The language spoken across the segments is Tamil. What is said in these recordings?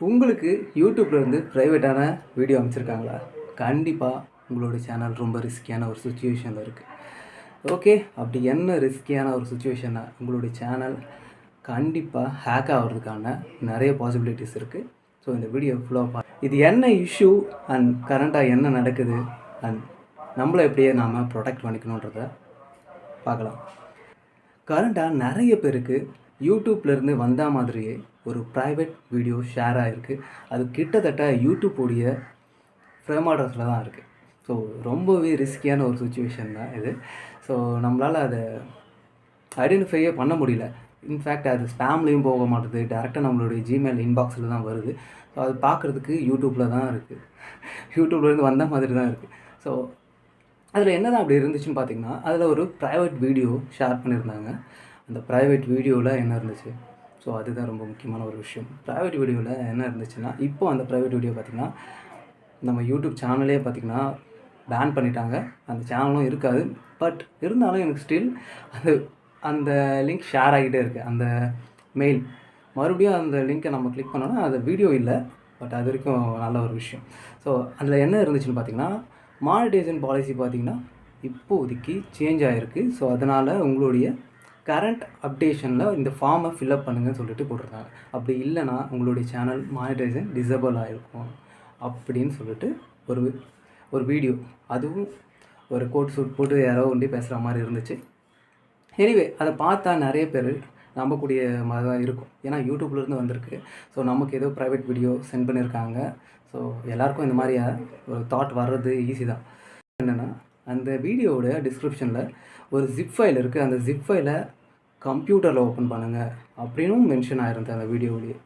உங்களுக்கு யூடியூப்லேருந்து ப்ரைவேட்டான வீடியோ அமைச்சிருக்காங்களா கண்டிப்பாக உங்களோட சேனல் ரொம்ப ரிஸ்கியான ஒரு சுச்சுவேஷனில் இருக்குது ஓகே அப்படி என்ன ரிஸ்கியான ஒரு சுச்சுவேஷனை உங்களுடைய சேனல் கண்டிப்பாக ஹேக் ஆகிறதுக்கான நிறைய பாசிபிலிட்டிஸ் இருக்குது ஸோ இந்த வீடியோ ஃபுல்லாக பா இது என்ன இஷ்யூ அண்ட் கரண்ட்டாக என்ன நடக்குது? அண்ட் நம்மளை எப்படியே நாம் ப்ரொடெக்ட் பண்ணிக்கணுன்றத பார்க்கலாம். கரண்ட்டாக நிறைய பேருக்கு யூடியூப்லேருந்து வந்த மாதிரியே ஒரு ப்ரைவேட் வீடியோ ஷேர் ஆகிருக்கு அது கிட்டத்தட்ட யூடியூப்புடைய ஃப்ரேம் ஆர்டர்ஸில் தான் இருக்குது ஸோ ரொம்பவே ரிஸ்கியான ஒரு சுச்சுவேஷன் தான் இது. ஸோ நம்மளால் அதை ஐடென்டிஃபையே பண்ண முடியல. இன்ஃபேக்ட் அது ஸ்பேம்லேயும் போக மாட்டுது. டேரெக்டாக நம்மளுடைய ஜிமெயில் இன்பாக்ஸில் தான் வருது. ஸோ அது பார்க்குறதுக்கு யூடியூப்பில் தான் இருக்குது யூடியூப்லேருந்து வந்த மாதிரி தான் இருக்குது ஸோ அதில் என்ன தான் அப்படி இருந்துச்சுன்னு பார்த்தீங்கன்னா அதில் ஒரு ப்ரைவேட் வீடியோ ஷேர் பண்ணியிருந்தாங்க அந்த ப்ரைவேட் வீடியோவில் என்ன இருந்துச்சு? ஸோ அதுதான் ரொம்ப முக்கியமான ஒரு விஷயம். ப்ரைவேட் வீடியோவில் என்ன இருந்துச்சுன்னா இப்போ அந்த ப்ரைவேட் வீடியோ பார்த்திங்கன்னா நம்ம யூடியூப் சேனலே பார்த்திங்கன்னா பேன் பண்ணிட்டாங்க. அந்த சேனலும் இருக்காது. பட் இருந்தாலும் எனக்கு ஸ்டில் அந்த அந்த லிங்க் ஷேர் ஆகிட்டே இருக்குது அந்த மெயில் மறுபடியும் அந்த லிங்க்கை நம்ம கிளிக் பண்ணோன்னா அது வீடியோ இல்லை. பட் அது வரைக்கும் நல்ல ஒரு விஷயம். ஸோ அதில் என்ன இருந்துச்சுன்னு பார்த்தீங்கன்னா மானிட்டேஷன் பாலிசி பார்த்தீங்கன்னா இப்போதைக்கு சேஞ்ச் ஆகிருக்கு ஸோ அதனால் உங்களுடைய கரண்ட் அப்டேஷனில் இந்த ஃபார்மை ஃபில்அப் பண்ணுங்கன்னு சொல்லிட்டு போட்டிருந்தாங்க. அப்படி இல்லைன்னா உங்களுடைய சேனல் மானிட்டைசேஷன் டிசபிள் ஆகிருக்கும் அப்படின்னு சொல்லிட்டு ஒரு ஒரு வீடியோ அதுவும் ஒரு கோட் சூட் போட்டு யாரோ ஒன்றி பேசுகிற மாதிரி இருந்துச்சு. எனிவே அதை பார்த்தா நிறைய பேர் நம்பக்கூடிய மாதிரி தான் இருக்கும். ஏன்னா யூடியூப்லேருந்து வந்திருக்கு. ஸோ நமக்கு ஏதோ ப்ரைவேட் வீடியோ சென்ட் பண்ணியிருக்காங்க ஸோ எல்லாருக்கும் இந்த மாதிரி ஒரு தாட் வர்றது ஈஸி தான். அந்த வீடியோவோட டிஸ்கிரிப்ஷனில் ஒரு ஜிப் ஃபைல் இருக்குது அந்த ஜிப் ஃபைலை கம்ப்யூட்டரில் ஓப்பன் பண்ணுங்கள் அப்படின்னும் மென்ஷன் ஆயிருந்தது அந்த வீடியோவிலேயே.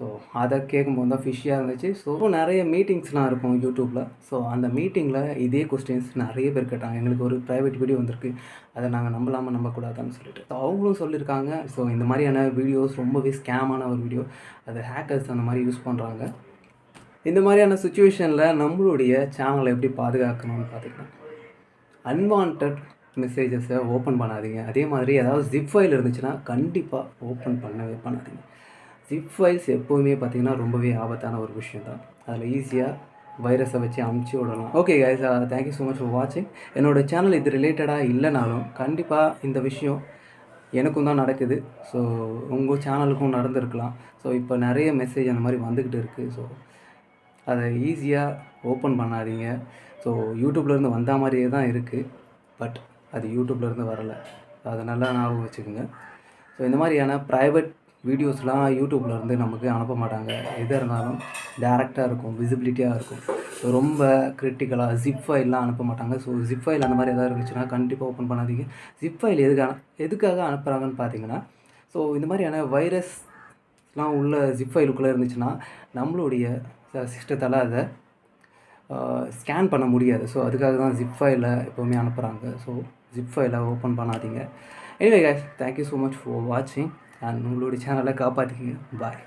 ஸோ அதை கேட்கும்போது தான் ஃபிஷ்ஷியாக இருந்துச்சு. ஸோ நிறைய மீட்டிங்ஸ்லாம் இருக்கும் யூடியூப்பில் ஸோ அந்த மீட்டிங்கில் இதே கொஸ்டின்ஸ் நிறைய பேர் கேட்டாங்க. எங்களுக்கு ஒரு ப்ரைவேட் வீடியோ வந்திருக்கு. அதை நாங்கள் நம்பலாமல் நம்பக்கூடாதான்னு சொல்லிட்டு. ஸோ அவங்களும் சொல்லியிருக்காங்க. ஸோ இந்த மாதிரியான வீடியோஸ் ரொம்பவே ஸ்கேமான ஒரு வீடியோ அது ஹேக்கர்ஸ் அந்த மாதிரி யூஸ் பண்ணுறாங்க இந்த மாதிரியான சுச்சுவேஷனில் நம்மளுடைய சேனலை எப்படி பாதுகாக்கணும்னு பார்த்துக்கலாம். அன்வான்ட் மெசேஜஸை ஓப்பன் பண்ணாதீங்க. அதே மாதிரி ஏதாவது ஜிப் ஃபைல் இருந்துச்சுன்னா கண்டிப்பாக ஓப்பன் பண்ணவே பண்ணாதீங்க. ஜிப் ஃபைல்ஸ் எப்போவுமே பார்த்திங்கன்னா ரொம்பவே ஆபத்தான ஒரு விஷயம் தான். அதில் ஈஸியாக வைரஸை வச்சு அமுச்சு விடலாம். Okay guys thank you so much for வாட்சிங் என்னோடய சேனல் இது ரிலேட்டடாக இல்லைனாலும் கண்டிப்பாக இந்த விஷயம் எனக்கும் தான் நடக்குது. ஸோ உங்கள் சேனலுக்கும் நடந்திருக்கலாம். ஸோ இப்போ நிறைய மெசேஜ் அந்த மாதிரி வந்துக்கிட்டு இருக்குது ஸோ அதை ஈஸியாக ஓப்பன் பண்ணாதீங்க. ஸோ யூடியூப்லேருந்து வந்த மாதிரியே தான் இருக்குது பட் அது யூடியூப்லேருந்து வரலை. அதை நல்லா ஞாபகம் வச்சுக்கோங்க. ஸோ இந்த மாதிரியான ப்ரைவேட் வீடியோஸ்லாம் யூடியூப்லேருந்து நமக்கு அனுப்ப மாட்டாங்க. எதாக இருந்தாலும் டேரெக்டாக இருக்கும் விசிபிலிட்டியாக இருக்கும். ஸோ ரொம்ப கிரிட்டிக்கலாக ஜிப் ஃபைல்லாம் அனுப்ப மாட்டாங்க. ஸோ ஜிப் ஃபைல் அந்த மாதிரி எதாவது இருந்துச்சுன்னா கண்டிப்பாக ஓப்பன் பண்ணாதீங்க. ஜிப் ஃபைல் எதுக்காக எதுக்காக அனுப்புகிறாங்கன்னு பார்த்தீங்கன்னா ஸோ இந்த மாதிரியான வைரஸ்லாம் உள்ள ஜிப் ஃபைலுக்குள்ளே இருந்துச்சுன்னா நம்மளுடைய சிஸ்டத்தால் அதை ஸ்கேன் பண்ண முடியாது. ஸோ அதுக்காக தான் ஜிப் ஃபைலை எப்போவுமே அனுப்புகிறாங்க ஸோ ஜிப் ஃபைலை ஓப்பன் பண்ணாதீங்க. Anyway guys thank you so much for வாட்சிங் அண்ட் உங்களுடைய சேனலை காப்பாற்றிக்கிங்க பாய்